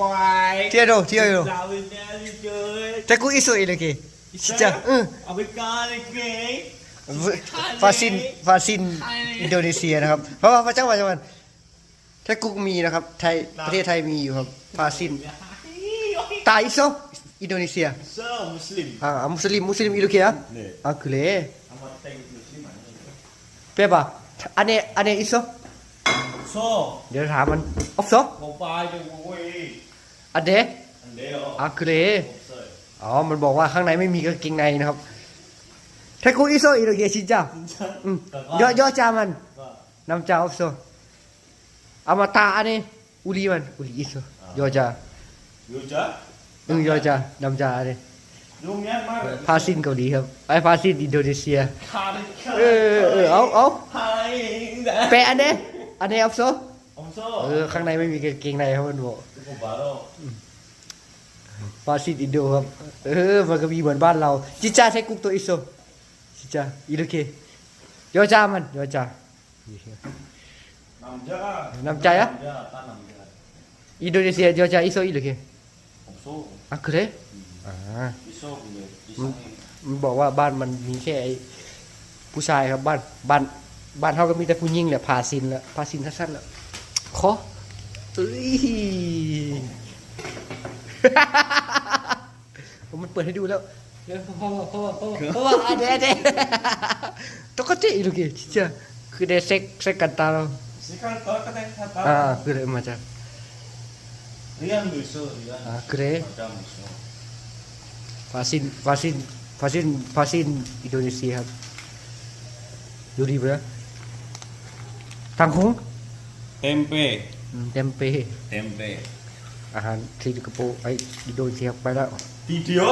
Why? Tiado, tiado. Lao bên đây đi chơi. Teku iso ilagi. Sejak. Eh. Amerika ni ke? ฟาซินฟาซินอินโดนีเซียนะครับเพราะว่าพระเจ้าว่าจังหวัดถ้ากุกมีนะครับ ไทย ประเทศไทยมีอยู่ครับฟาซิน ตาอิโซอินโดนีเซีย So Muslim. อ่า มุสลิม มุสลิมอินโดนีเซียนี่อ่าคือเลย Amat tengok Muslim mana? เป๊ะป่ะอันนี้อันนี้อิโซ So, เดี๋ยวถามมันออฟโซ mau pai tu wei. อันเด Ande oh. อ่าคือเลย Offside. อ๋อ มันบอกว่าข้างในไม่มีกางเกงในนะครับถ้ากุกอิโซอินโดนีเซียชินจ้าอืมย่อย่อจามัน Ba. น้ำจาออฟโซเอามาตาอันนี้อุลีมันอุลีอิโซย่อจา Yo ja. อืมย่อจาน้ำจาอันนี้ Yo Myanmar. พาซินเกาหลีครับ ไอ้พาซินอินโดนีเซีย Kari เออเออเอาเอา Hai dah. แปะอันนี้ อันนี้อัพโซ Om so. เออข้างในไม่มีกางเกงในครับมันบอก Tu ko baro. พาซินอินโดครับ เออมันก็มีเหมือนบ้านเราจิจ้าใช้กุ๊กตัวอิโซจิจ้าอิโดเคยอจามันยอจา Nam ja. Nam ja ya? Nam ja, ta nam ja. อินโดนีเซียยอจาอิโซอิโดเค Om so. อะคือเลยอ่า Iso punya. Iso. มันบอกว่าบ้านมันมีแค่ไอ้ผู้ชายครับบ้านบ้าน บ้านเขาก็มีแต่ผู้หญิงแหละพาซินแล้วพาซินสั้นๆแล้วขอเอ้ยผมมันเปิดให้ดูแล้วเดี๋ยวพ่อพ่อพ่อพ่อพ่ออะเดี๋ยวเดี๋ยวตกใจอีกทีเจ้าคือได้เซ็กเซ็กกันตาเรา Sekarang kau kata kata. อ่าคือเลยมาจาก Rian iso, rian. อ่าคือเลย Macam iso. ฟาซินฟาซินฟาซินฟาซินอินโดนีเซียครับดูดีไปแล้วทางคง Tempe. อืมเต็มเป Tempe. อาหารที่สิงคโปร์ไอ้อินโดนีเซียไปแล้ว Video?